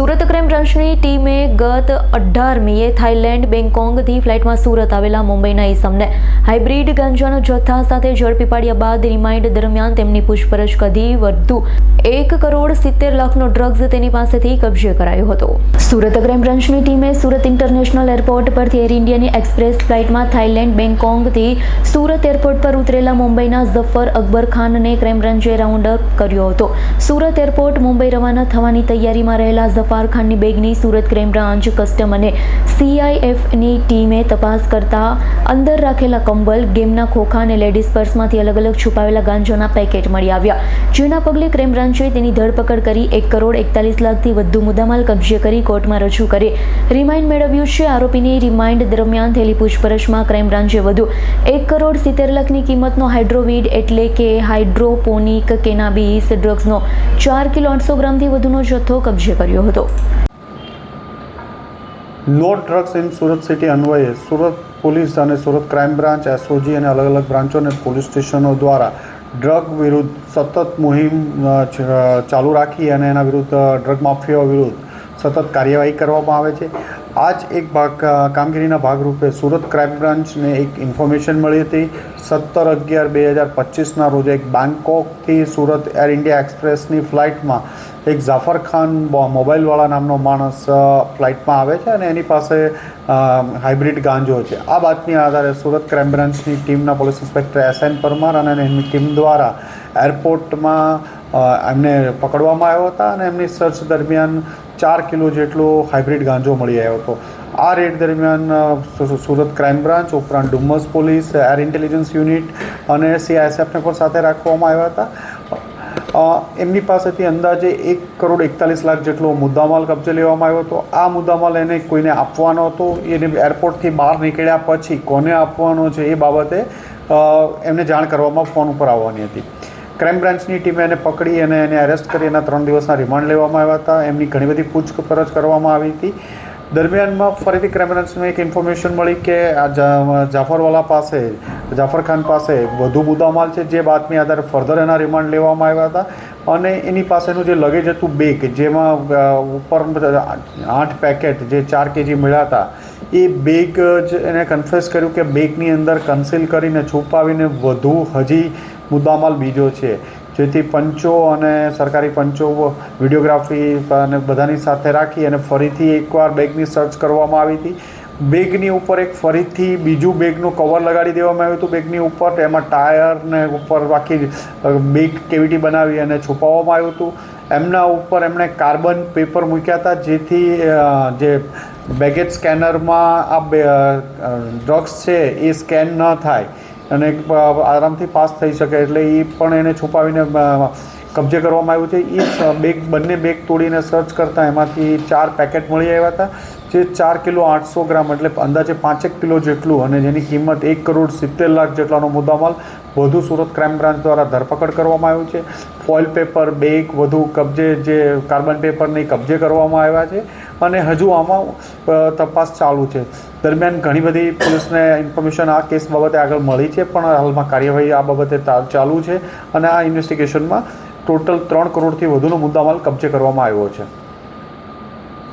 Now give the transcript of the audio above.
Surat crime બ્રાન્ચની ટીમે ગત અઢાર મીએ થાઇલેન્ડ બેંગકોંગથી ફ્લાઇટમાં સુરત આવેલા મુંબઈના ઇસમને હાઇબ્રિડ ગાંજાના જથ્થા સાથે ઝડપી પાડ્યા બાદ રિમાઇન્ડ દરમિયાન તેમની પૂછપરછ કરી વધુ એક કરોડ સિત્તેર લાખનો ડ્રગ્સ તેની પાસેથી કબજે કરાયો હતો. સુરત ક્રાઇમ બ્રાન્ચની ટીમે સુરત ઇન્ટરનેશનલ એરપોર્ટ પરથી એર ઇન્ડિયાની એક્સપ્રેસ ફ્લાઇટમાં થાઇલેન્ડ બેંગકોંગથી સુરત એરપોર્ટ પર ઉતરેલા મુંબઈના ઝફર અકબર ખાનને ક્રાઇમ બ્રાન્ચે રાઉન્ડ અપ કર્યો હતો. સુરત એરપોર્ટ મુંબઈ રવાના થવાની તૈયારીમાં રહેલા ઝફાર ખાનની બેગની સુરત ક્રાઇમ બ્રાન્ચ કસ્ટમ અને સીઆઈએફની ટીમે તપાસ કરતા અંદર રાખેલા કંબલ, ગેમના ખોખા અને લેડીઝ પર્સમાંથી અલગ અલગ છુપાવેલા ગાંજાના પેકેટ મળી આવ્યા. જેના પગલે ક્રાઇમ બ્રાન્ચે તેની ધરપકડ કરી એક કરોડ એકતાલીસ લાખથી વધુ મુદ્દામાલ કબજે કરી કોર્ટમાં રજૂ કરી. રિમાઇન્ડ મેળવ્યું છે. આરોપીની રિમાઇન્ડ દરમિયાન થયેલી પૂછપરછમાં ક્રાઇમ બ્રાન્ચે વધુ એક કરોડ સિત્તેર લાખની કિંમતનો હાઇડ્રોવીડ એટલે કે હાઇડ્રોપોનિક કેનાબીસ ડ્રગ્સનો ચાર કિલો આઠસો ગ્રામથી વધુનો જથ્થો કબજે કર્યો હતો. No drugs in Surat city અન્વયે સુરત પોલીસ અને સુરત ક્રાઇમ બ્રાન્ચ એસઓજી અને અલગ અલગ બ્રાન્ચો અને પોલીસ સ્ટેશનો દ્વારા ડ્રગ વિરુદ્ધ સતત મુહિમ ચાલુ રાખી અને એના વિરુદ્ધ ડ્રગ માફિયા વિરુદ્ધ સતત કાર્યવાહી કરવામાં આવે છે. આ જ એક ભાગ કામગીરીના ભાગરૂપે સુરત ક્રાઇમ બ્રાન્ચને એક ઇન્ફોર્મેશન મળી હતી. સત્તર અગિયાર બે હજાર પચીસના રોજ એક બેંકોકથી સુરત એર ઇન્ડિયા એક્સપ્રેસની ફ્લાઇટમાં એક ઝાફર ખાન મોબાઈલવાળા નામનો માણસ ફ્લાઇટમાં આવે છે અને એની પાસે હાઇબ્રિડ ગાંજો છે. આ બાતમી આધારે સુરત ક્રાઇમ બ્રાન્ચની ટીમના police inspector S N Parmar અને એમની ટીમ દ્વારા એરપોર્ટમાં એમને પકડવામાં આવ્યા હતા અને એમની સર્ચ દરમિયાન ચાર કિલો જેટલો હાઇબ્રિડ ગાંજો મળી આવ્યો હતો. આ રેડ દરમિયાન સુરત ક્રાઇમ બ્રાન્ચ ઉપરાંત Dumas police, air intelligence unit અને સીઆઈએસએફને પણ સાથે રાખવામાં આવ્યા હતા. એમની પાસેથી અંદાજે એક કરોડ એકતાલીસ લાખ જેટલો મુદ્દામાલ કબજે લેવામાં આવ્યો હતો. આ મુદ્દામાલ એને કોઈને આપવાનો હતો? એને એરપોર્ટથી બહાર નીકળ્યા પછી કોને આપવાનો છે એ બાબતે એમને જાણ કરવામાં ફોન ઉપર આવવાની હતી. ક્રાઇમ બ્રાન્ચની ટીમે એને પકડી અને એને અરેસ્ટ કરી એના ત્રણ દિવસના રિમાન્ડ લેવામાં આવ્યા હતા. એમની ઘણી બધી પૂછપરછ કરવામાં આવી હતી. દરમિયાનમાં ફરીથી ક્રાઇમ બ્રાન્ચને એક ઇન્ફોર્મેશન મળી કે આ જાફરવાલા પાસે જાફર ખાન પાસે વધુ મુદ્દામાલ છે. જે બાતમી આધારે ફર્ધર એના રિમાન્ડ લેવામાં આવ્યા હતા. અને એની પાસેનું જે લગેજ હતું બેગ જેમાં ઉપર આઠ પેકેટ જે ચાર કેજી મળ્યા હતા, એ બેગ જ એને કન્ફેસ કર્યું કે બેગની અંદર કન્સીલ કરીને છુપાવીને વધુ હજી મુદ્દામાલ બીજો છે, જેથી પંચો અને સરકારી પંચો વિડીયોગ્રાફી અને બધાની સાથે રાખી અને ફરીથી એકવાર બેગની સર્ચ કરવામાં આવી હતી. બેગની ઉપર એક ફરીથી બીજું બેગનું કવર લગાડી દેવામાં આવ્યું હતું. બેગની ઉપર એમાં ટાયરને ઉપર આખી બેગ કેવિટી બનાવી અને છુપાવવામાં આવ્યું હતું. એમના ઉપર એમણે કાર્બન પેપર મૂક્યા હતા, જેથી જે બેગેજ સ્કેનરમાં આ ડ્રગ્સ છે એ સ્કેન ન થાય. અને આરામથી પાસ થઈ શકે એટલે એ પણ એને છુપાવીને કબજે કરવામાં આવ્યું છે. એ બેગ, બંને બેગ તોડીને સર્ચ કરતાં એમાંથી ચાર પેકેટ મળી આવ્યા હતા. જે ચાર કિલો આઠસો ગ્રામ એટલે અંદાજે પાંચેક કિલો જેટલું અને જેની કિંમત એક કરોડ સિત્તેર લાખ જેટલાનો મુદ્દામાલ વધુ સુરત ક્રાઇમ બ્રાન્ચ દ્વારા ધરપકડ કરવામાં આવ્યું છે. ફોઇલ પેપર, બેગ, વધુ કબજે જે કાર્બન પેપરને કબજે કરવામાં આવ્યા છે અને હજુ આમાં તપાસ ચાલુ છે. દરમિયાન ઘણી બધી પોલીસને ઇન્ફોર્મેશન આ કેસ બાબતે આગળ મળી છે, પણ હાલમાં કાર્યવાહી આ બાબતે ચાલુ છે અને આ ઇન્વેસ્ટિગેશનમાં ટોટલ ત્રણ કરોડથી વધુનો મુદ્દામાલ કબજે કરવામાં આવ્યો છે.